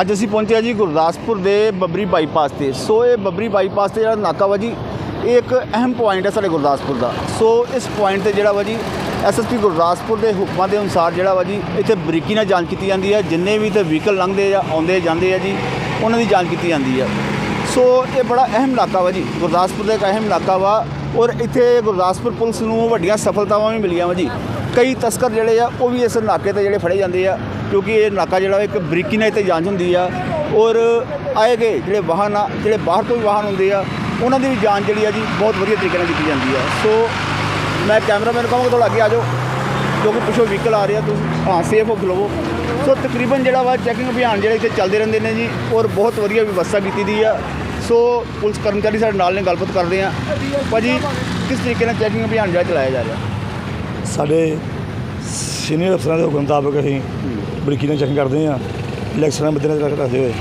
ਅੱਜ ਅਸੀਂ ਪਹੁੰਚੇ ਹਾਂ ਜੀ ਗੁਰਦਾਸਪੁਰ ਦੇ ਬੱਬਰੀ ਬਾਈਪਾਸ ਤੇ। ਸੋ ਇਹ ਬੱਬਰੀ ਬਾਈਪਾਸ ਤੇ ਜਿਹੜਾ ਨਾਕਾ ਵਾ ਜੀ, ਇਹ ਇੱਕ ਅਹਿਮ ਪੁਆਇੰਟ ਹੈ ਸਾਡੇ ਗੁਰਦਾਸਪੁਰ ਦਾ। ਸੋ ਇਸ ਪੁਆਇੰਟ ਤੇ ਜਿਹੜਾ ਵਾ ਜੀ ਐਸਐਸਪੀ ਗੁਰਦਾਸਪੁਰ ਦੇ ਹੁਕਮਾਂ ਦੇ ਅਨੁਸਾਰ ਜਿਹੜਾ ਵਾ ਜੀ, ਇੱਥੇ ਬਰੀਕੀ ਨਾਲ ਜਾਂਚ ਕੀਤੀ ਜਾਂਦੀ ਹੈ। ਜਿੰਨੇ ਵੀ ਤੇ ਵਹੀਕਲ ਲੰਘਦੇ ਆ ਆਉਂਦੇ ਜਾਂਦੇ ਆ ਜੀ, ਉਹਨਾਂ ਦੀ ਜਾਂਚ ਕੀਤੀ ਜਾਂਦੀ ਆ। ਸੋ ਇਹ ਬੜਾ ਅਹਿਮ ਇਲਾਕਾ ਵਾ ਜੀ, ਗੁਰਦਾਸਪੁਰ ਦਾ ਇੱਕ ਅਹਿਮ ਇਲਾਕਾ ਵਾ। ਔਰ ਇੱਥੇ ਗੁਰਦਾਸਪੁਰ ਪੁਲਿਸ ਨੂੰ ਵੱਡੀਆਂ ਸਫਲਤਾਵਾਂ ਵੀ ਮਿਲੀਆਂ ਵਾ ਜੀ। ਕਈ ਤਸਕਰ ਜਿਹੜੇ ਆ, ਉਹ ਵੀ ਇਸ ਇਲਾਕੇ ਤੇ ਜਿਹੜੇ ਫੜੇ ਜਾਂਦੇ ਆ। ਕਿਉਂਕਿ ਇਹ ਨਾਕਾ ਜਿਹੜਾ ਇੱਕ ਬਰੀਕੀ ਨਾਲ ਇੱਥੇ ਜਾਂਚ ਹੁੰਦੀ ਆ ਔਰ ਆਏ ਗਏ ਜਿਹੜੇ ਵਾਹਨ ਆ, ਜਿਹੜੇ ਬਾਹਰ ਤੋਂ ਵੀ ਵਾਹਨ ਹੁੰਦੇ ਆ, ਉਹਨਾਂ ਦੀ ਵੀ ਜਾਂਚ ਜਿਹੜੀ ਆ ਜੀ ਬਹੁਤ ਵਧੀਆ ਤਰੀਕੇ ਨਾਲ ਕੀਤੀ ਜਾਂਦੀ ਆ। ਸੋ ਮੈਂ ਕੈਮਰਾਮੈਨ ਕਹਾਂਗਾ ਥੋੜਾ ਅੱਗੇ ਆ ਜਾਓ, ਕਿਉਂਕਿ ਪਿੱਛੋਂ ਵਹੀਕਲ ਆ ਰਿਹਾ ਤੁਸੀਂ ਹਾਂ ਸੇਫ ਹੋ ਖਲੋਵੋ ਸੋ ਤਕਰੀਬਨ ਜਿਹੜਾ ਵਾ ਚੈਕਿੰਗ ਅਭਿਆਨ ਜਿਹੜੇ ਇੱਥੇ ਚੱਲਦੇ ਰਹਿੰਦੇ ਨੇ ਜੀ, ਔਰ ਬਹੁਤ ਵਧੀਆ ਵਿਵਸਥਾ ਕੀਤੀ ਦੀ ਆ। ਸੋ ਪੁਲਿਸ ਕਰਮਚਾਰੀ ਸਾਡੇ ਨਾਲ ਨੇ, ਗੱਲਬਾਤ ਕਰਦੇ ਆ। ਭਾਜੀ ਕਿਸ ਤਰੀਕੇ ਨਾਲ ਚੈਕਿੰਗ ਅਭਿਆਨ ਜਿਹੜਾ ਚਲਾਇਆ ਜਾ ਰਿਹਾ? ਸਾਡੇ ਸੀਨੀਅਰ ਅਫਸਰਾਂ ਦੇ ਹੁਕਮ ਮੁਤਾਬਕ ਅਸੀਂ ਬਰੀਕੀ ਨਾਲ ਚੈਕਿੰਗ ਕਰਦੇ ਹਾਂ। ਇਲੈਕਸ਼ਨਾਂ ਮੱਦੇ ਨਜ਼ਰ ਰੱਖਦੇ ਹੋਏ।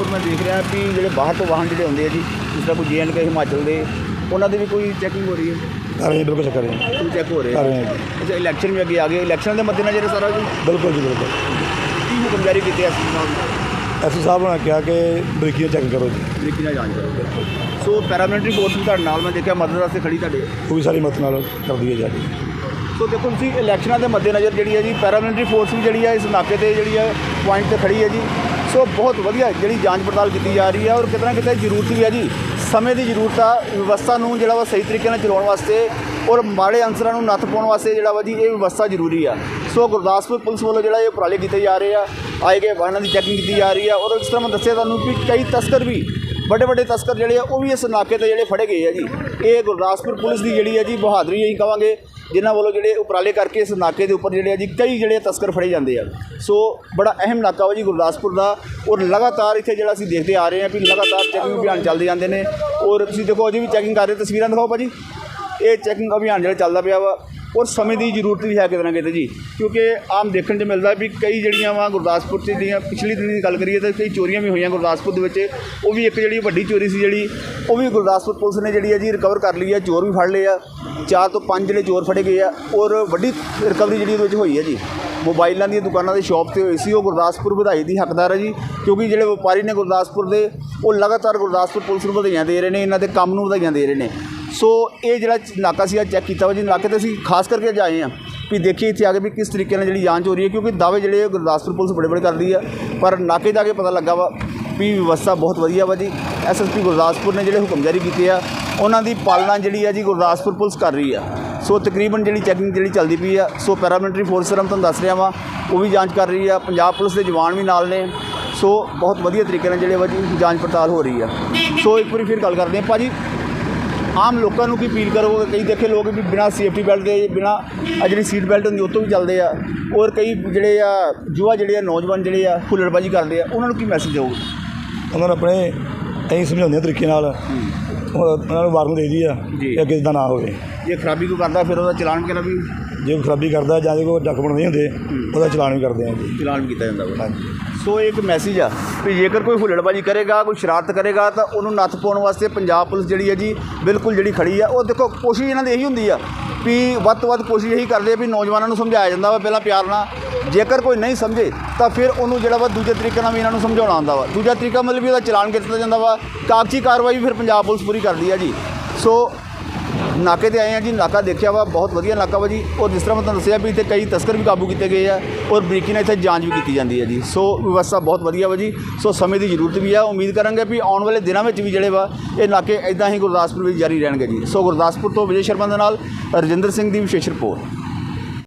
ਔਰ ਮੈਂ ਦੇਖ ਰਿਹਾ ਵੀ ਜਿਹੜੇ ਬਾਹਰ ਤੋਂ ਵਾਹਨ ਜਿਹੜੇ ਹੁੰਦੇ ਆ ਜੀ ਜਿਸ ਤਰ੍ਹਾਂ ਕੋਈ ਜੇਐਨਕੇ ਹਿਮਾਚਲ ਦੇ ਉਹਨਾਂ ਦੀ ਵੀ ਕੋਈ ਚੈਕਿੰਗ ਹੋ ਰਹੀ ਹੈ? ਕਰ ਰਹੇ ਹਾਂ ਬਿਲਕੁਲ ਕਰ ਰਹੇ ਹਾਂ ਕੋਈ ਚੈੱਕ ਹੋ ਰਹੇ ਕਰ ਰਹੇ ਹਾਂ ਜੀ। ਅੱਛਾ ਇਲੈਕਸ਼ਨ ਵੀ ਅੱਗੇ ਆ ਗਏ। ਇਲੈਕਸ਼ਨ ਦੇ ਮੱਦੇਨਜ਼ਰ ਇਹ ਸਾਰਾ ਜੀ? ਬਿਲਕੁਲ ਜੀ ਬਿਲਕੁਲ। ਕੀ ਹੁਕਮ ਜਾਰੀ ਕੀਤੇ ਐਸ ਨਾਲ ਐਸਓ ਸਾਹਿਬ ਨੇ ਕਿਹਾ ਕਿ ਬਰੀਕੀ ਨਾਲ ਚੈਕਿੰਗ ਕਰੋ ਜੀ। ਤਰੀਕੇ ਨਾਲ ਜਾਂਚ ਕਰੋ। ਸੋ ਪੈਰਾਮਿਲਟਰੀ ਫੋਰਸ ਵੀ ਤੁਹਾਡੇ ਨਾਲ ਮੈਂ ਦੇਖਿਆ ਮਦਦ ਵਾਸਤੇ ਖੜੀ ਤੁਹਾਡੇ। ਉਹ ਵੀ ਸਾਰੀ ਮਤ ਨਾਲ ਕਰਦੀ ਹੈ ਜੀ ਸੋ ਦੇਖੋ ਤੁਸੀਂ ਇਲੈਕਸ਼ਨਾਂ ਦੇ ਮੱਦੇਨਜ਼ਰ ਜਿਹੜੀ ਹੈ ਜੀ ਪੈਰਾਮਿਲਟਰੀ ਫੋਰਸ ਵੀ ਜਿਹੜੀ ਹੈ ਇਸ ਨਾਕੇ ਤੇ ਜਿਹੜੀ ਹੈ ਪੁਆਇੰਟ ਤੇ ਖੜੀ ਹੈ ਜੀ। ਸੋ ਬਹੁਤ ਵਧੀਆ ਜਿਹੜੀ ਜਾਂਚ ਪੜਤਾਲ ਕੀਤੀ ਜਾ ਰਹੀ ਹੈ ਔਰ ਕਿਤੇ ਨਾ ਕਿਤੇ ਜ਼ਰੂਰਤ ਵੀ ਹੈ ਜੀ। ਸਮੇਂ ਦੀ ਜ਼ਰੂਰਤ ਆ, ਵਿਵਸਥਾ ਨੂੰ ਜਿਹੜਾ ਵਾ ਸਹੀ ਤਰੀਕੇ ਨਾਲ ਚਲਾਉਣ ਵਾਸਤੇ ਔਰ ਮਾੜੇ ਅਨਸਰਾਂ ਨੂੰ ਨੱਥ ਪਾਉਣ ਵਾਸਤੇ ਜਿਹੜਾ ਵਾ ਜੀ, ਇਹ ਵਿਵਸਥਾ ਜ਼ਰੂਰੀ ਆ। ਸੋ ਗੁਰਦਾਸਪੁਰ ਪੁਲਿਸ ਵੱਲੋਂ ਜਿਹੜਾ ਇਹ ਉਪਰਾਲੇ ਕੀਤੇ ਜਾ ਰਹੇ ਆ। ਆਏ ਗਏ ਵਾਹਨਾਂ ਦੀ ਚੈਕਿੰਗ ਕੀਤੀ ਜਾ ਰਹੀ ਆ ਔਰ ਇਸ ਤਰ੍ਹਾਂ ਮੈਂ ਦੱਸਿਆ ਤੁਹਾਨੂੰ ਵੀ ਕਈ ਤਸਕਰ ਵੀ ਵੱਡੇ ਵੱਡੇ ਤਸਕਰ ਜਿਹੜੇ ਆ, ਉਹ ਵੀ ਇਸ ਨਾਕੇ ਤੇ ਜਿਹੜੇ ਫੜੇ ਗਏ ਆ ਜੀ। ਇਹ ਗੁਰਦਾਸਪੁਰ ਪੁਲਿਸ ਦੀ ਜਿਹੜੀ ਹੈ ਜੀ, ਬਹਾਦਰੀ ਅਸੀਂ ਕਵਾਂਗੇ। ਜਿਨ੍ਹਾਂ ਵੱਲੋਂ ਜਿਹੜੇ ਉਪਰਾਲੇ ਕਰਕੇ ਇਸ ਨਾਕੇ ਦੇ ਉੱਪਰ ਜਿਹੜੇ ਆ ਜੀ ਕਈ ਜਿਹੜੇ ਤਸਕਰ ਫੜੇ ਜਾਂਦੇ ਆ। ਸੋ ਬੜਾ ਅਹਿਮ ਨਾਕਾ ਵਾ ਜੀ ਗੁਰਦਾਸਪੁਰ ਦਾ ਔਰ ਲਗਾਤਾਰ ਇੱਥੇ ਜਿਹੜਾ ਅਸੀਂ ਦੇਖਦੇ ਆ ਰਹੇ ਹਾਂ ਵੀ ਲਗਾਤਾਰ ਚੈਕਿੰਗ ਅਭਿਆਨ ਚੱਲਦੇ ਜਾਂਦੇ ਨੇ। ਔਰ ਤੁਸੀਂ ਦੇਖੋ ਅਜੇ ਵੀ ਚੈਕਿੰਗ ਕਰ ਰਹੇ ਤਸਵੀਰਾਂ ਦਿਖਾਓ ਭਾਜੀ। ਇਹ ਚੈਕਿੰਗ ਅਭਿਆਨ ਜਿਹੜਾ ਚੱਲਦਾ ਪਿਆ ਵਾ। ਔਰ ਸਮੇਂ ਦੀ ਜ਼ਰੂਰਤ ਵੀ ਹੈ ਕਿਤੇ ਨਾ ਕਿਤੇ ਜੀ। ਕਿਉਂਕਿ ਆਮ ਦੇਖਣ 'ਚ ਮਿਲਦਾ ਵੀ ਕਈ ਜਿਹੜੀਆਂ ਵਾ ਗੁਰਦਾਸਪੁਰ 'ਚ ਜਿਹੜੀਆਂ ਪਿਛਲੀ ਦਿਨ ਦੀ ਗੱਲ ਕਰੀਏ ਤਾਂ ਕਈ ਚੋਰੀਆਂ ਵੀ ਹੋਈਆਂ ਗੁਰਦਾਸਪੁਰ ਦੇ ਵਿੱਚ। ਉਹ ਵੀ ਇੱਕ ਜਿਹੜੀ ਵੱਡੀ ਚੋਰੀ ਸੀ ਜਿਹੜੀ, ਉਹ ਵੀ ਗੁਰਦਾਸਪੁਰ ਪੁਲਿਸ ਨੇ ਜਿਹੜੀ ਹੈ ਜੀ ਰਿਕਵਰ ਕਰ ਲਈ ਹੈ ਚੋਰ ਵੀ ਫੜ ਲਏ ਆ। ਚਾਰ ਤੋਂ ਪੰਜ ਜਿਹੜੇ ਚੋਰ ਫੜੇ ਗਏ ਆ ਔਰ ਵੱਡੀ ਰਿਕਵਰੀ ਜਿਹੜੀ ਉਹਦੇ ਵਿੱਚ ਹੋਈ ਹੈ ਜੀ। ਮੋਬਾਈਲਾਂ ਦੀਆਂ ਦੁਕਾਨਾਂ ਦੇ ਸ਼ਾਪ ਤੇ ਹੋਈ ਸੀ, ਉਹ ਗੁਰਦਾਸਪੁਰ ਵਧਾਈ ਦੀ ਹੱਕਦਾਰ ਹੈ ਜੀ। ਕਿਉਂਕਿ ਜਿਹੜੇ ਵਪਾਰੀ ਨੇ ਗੁਰਦਾਸਪੁਰ ਦੇ, ਉਹ ਲਗਾਤਾਰ ਗੁਰਦਾਸਪੁਰ ਪੁਲਿਸ ਨੂੰ ਵਧਾਈਆਂ ਦੇ ਰਹੇ ਨੇ, ਇਹਨਾਂ ਦੇ ਕੰਮ ਨੂੰ ਵਧਾਈਆਂ ਦੇ ਰਹੇ ਨੇ। ਸੋ ਇਹ ਜਿਹੜਾ ਨਾਕਾ ਸੀਗਾ ਚੈੱਕ ਕੀਤਾ ਵਾ ਜੀ, ਨਾਕੇ ਤੇ ਅਸੀਂ ਖਾਸ ਕਰਕੇ ਅੱਜ ਆਏ ਹਾਂ ਵੀ ਦੇਖੀਏ ਇੱਥੇ ਆ ਕੇ ਵੀ ਕਿਸ ਤਰੀਕੇ ਨਾਲ ਜਿਹੜੀ ਜਾਂਚ ਹੋ ਰਹੀ ਹੈ, ਕਿਉਂਕਿ ਦਾਅਵੇ ਜਿਹੜੇ ਆ ਗੁਰਦਾਸਪੁਰ ਪੁਲਿਸ ਬੜੇ ਬੜੇ ਕਰਦੀ ਆ ਪਰ ਨਾਕੇ ਜਾ ਕੇ ਪਤਾ ਲੱਗਾ ਵਾ ਵੀ ਵਿਵਸਥਾ ਬਹੁਤ ਵਧੀਆ ਵਾ ਜੀ। ਐਸਐਸਪੀ ਗੁਰਦਾਸਪੁਰ ਨੇ ਜਿਹੜੇ ਹੁਕਮ ਜਾਰੀ ਕੀਤੇ ਆ, ਉਹਨਾਂ ਦੀ ਪਾਲਣਾ ਜਿਹੜੀ ਆ ਜੀ ਗੁਰਦਾਸਪੁਰ ਪੁਲਿਸ ਕਰ ਰਹੀ ਆ। ਸੋ ਤਕਰੀਬਨ ਜਿਹੜੀ ਚੈਕਿੰਗ ਜਿਹੜੀ ਚੱਲਦੀ ਪਈ ਆ ਸੋ ਪੈਰਾਮਿਲਟਰੀ ਫੋਰਸ ਸਰ ਤੁਹਾਨੂੰ ਦੱਸ ਰਿਹਾ ਵਾਂ, ਉਹ ਵੀ ਜਾਂਚ ਕਰ ਰਹੀ ਆ। ਪੰਜਾਬ ਪੁਲਿਸ ਦੇ ਜਵਾਨ ਵੀ ਨਾਲ ਨੇ। ਸੋ ਬਹੁਤ ਵਧੀਆ ਤਰੀਕੇ ਨਾਲ ਜਿਹੜੇ ਵਾ ਜੀ ਜਾਂਚ ਪੜਤਾਲ ਹੋ ਰਹੀ ਆ। ਸੋ ਇੱਕ ਵਾਰੀ ਫਿਰ ਗੱਲ ਕਰਦੇ ਹਾਂ। ਭਾਜੀ ਆਮ ਲੋਕਾਂ ਨੂੰ ਕੀ ਅਪੀਲ ਕਰੋਗੇ ਕਈ ਦੇਖੇ ਲੋਕ ਵੀ ਬਿਨਾ ਸੇਫਟੀ ਬੈਲਟ ਦੇ ਬਿਨਾ ਆ ਜਿਹੜੀ ਸੀਟ ਬੈਲਟ ਹੁੰਦੀ ਉਹ ਤੋਂ ਵੀ ਚੱਲਦੇ ਆ। ਔਰ ਕਈ ਜਿਹੜੇ ਆ ਯੁਵਾ ਜਿਹੜੇ ਆ ਨੌਜਵਾਨ ਜਿਹੜੇ ਆ ਹੁੱਲੜਬਾਜੀ ਕਰਦੇ ਆ ਉਹਨਾਂ ਨੂੰ ਕੀ ਮੈਸੇਜ ਦਿਓਗੇ? ਉਹਨਾਂ ਨੂੰ ਆਪਣੇ ਅਸੀਂ ਸਮਝਾਉਂਦੇ ਤਰੀਕੇ ਨਾਲ। ਉਹ- ਉਹਨਾਂ ਨੂੰ ਵਾਰਨਿੰਗ ਦੇਈਦੀ ਆ। ਕਿ ਅੱਗੇ ਇਦਾਂ ਨਾ ਹੋਵੇ। ਜੇ ਖਰਾਬੀ ਕੋਈ ਕਰਦਾ ਫਿਰ ਉਹਦਾ ਚਲਾਨ ਕਿਹੜਾ ਵੀ? ਜੇ ਖਰਾਬੀ ਕਰਦਾ ਜਾਂ ਜੇ ਕੋਈ ਡਾਕੂਮੈਂਟ ਨਹੀਂ ਹੁੰਦੇ ਉਹਦਾ ਚਲਾਨ ਵੀ ਕਰਦੇ ਆ ਜੀ। ਚਲਾਨ ਵੀ ਕੀਤਾ ਜਾਂਦਾ ਵਾ। ਸੋ ਇਹ ਇੱਕ ਮੈਸੇਜ ਆ ਵੀ ਜੇਕਰ ਕੋਈ ਹੁੱਲੜਬਾਜੀ ਕਰੇਗਾ, ਕੋਈ ਸ਼ਰਾਰਤ ਕਰੇਗਾ, ਤਾਂ ਉਹਨੂੰ ਨੱਥ ਪਾਉਣ ਵਾਸਤੇ ਪੰਜਾਬ ਪੁਲਿਸ ਜਿਹੜੀ ਹੈ ਜੀ, ਬਿਲਕੁਲ ਜਿਹੜੀ ਖੜੀ ਆ। ਉਹ ਦੇਖੋ, ਕੋਸ਼ਿਸ਼ ਇਹਨਾਂ ਦੀ ਇਹੀ ਹੁੰਦੀ ਆ ਵੀ ਵੱਧ ਤੋਂ ਵੱਧ ਕੋਸ਼ਿਸ਼ ਇਹੀ ਕਰਦੇ ਆ ਵੀ ਨੌਜਵਾਨਾਂ ਨੂੰ ਸਮਝਾਇਆ ਜਾਂਦਾ ਵਾ ਪਹਿਲਾਂ ਪਿਆਰ ਨਾਲ। ਜੇਕਰ ਕੋਈ ਨਹੀਂ ਸਮਝੇ, ਤਾਂ ਫਿਰ ਉਹਨੂੰ ਜਿਹੜਾ ਵਾ ਦੂਜੇ ਤਰੀਕੇ ਨਾਲ ਵੀ ਇਹਨਾਂ ਨੂੰ ਸਮਝਾਉਣਾ ਆਉਂਦਾ ਵਾ। ਦੂਜਾ ਤਰੀਕਾ ਮਤਲਬ ਵੀ ਉਹਦਾ ਚਲਾਨ ਕੀਤਾ ਜਾਂਦਾ ਵਾ। ਕਾਗਜ਼ੀ ਕਾਰਵਾਈ ਵੀ ਫਿਰ ਪੰਜਾਬ ਪੁਲਿਸ ਪੂਰੀ ਕਰਦੀ ਆ ਜੀ। ਸੋ ਨਾਕੇ ਤੇ ਆਏ ਆ ਜੀ, ਨਾਕਾ ਦੇਖਿਆ ਵਾ, ਬਹੁਤ ਵਧੀਆ ਨਾਕਾ ਵਾ ਜੀ। ਔਰ ਜਿਸ ਤਰ੍ਹਾਂ ਮੈਂ ਤੁਹਾਨੂੰ ਦੱਸਿਆ ਵੀ ਇੱਥੇ ਕਈ ਤਸਕਰ ਵੀ ਕਾਬੂ ਕੀਤੇ ਗਏ ਆ ਔਰ ਬਰੀਕੀ ਨਾਲ ਇੱਥੇ ਜਾਂਚ ਵੀ ਕੀਤੀ ਜਾਂਦੀ ਹੈ ਜੀ। ਸੋ ਵਿਵਸਥਾ ਬਹੁਤ ਵਧੀਆ ਵਾ ਜੀ। ਸੋ ਸਮੇਂ ਦੀ ਜ਼ਰੂਰਤ ਵੀ ਆ। ਉਮੀਦ ਕਰਾਂਗੇ ਵੀ ਆਉਣ ਵਾਲੇ ਦਿਨਾਂ ਵਿੱਚ ਵੀ ਜਿਹੜੇ ਵਾ, ਇਹ ਨਾਕੇ ਇਦਾਂ ਹੀ ਗੁਰਦਾਸਪੁਰ ਵਿੱਚ ਜਾਰੀ ਰਹਿਣਗੇ ਜੀ। ਸੋ ਗੁਰਦਾਸਪੁਰ ਤੋਂ ਵਿਜੇ ਸ਼ਰਮਾ ਦੇ ਨਾਲ ਰਜਿੰਦਰ ਸਿੰਘ ਦੀ ਵਿਸ਼ੇਸ਼ ਰਿਪੋਰਟ।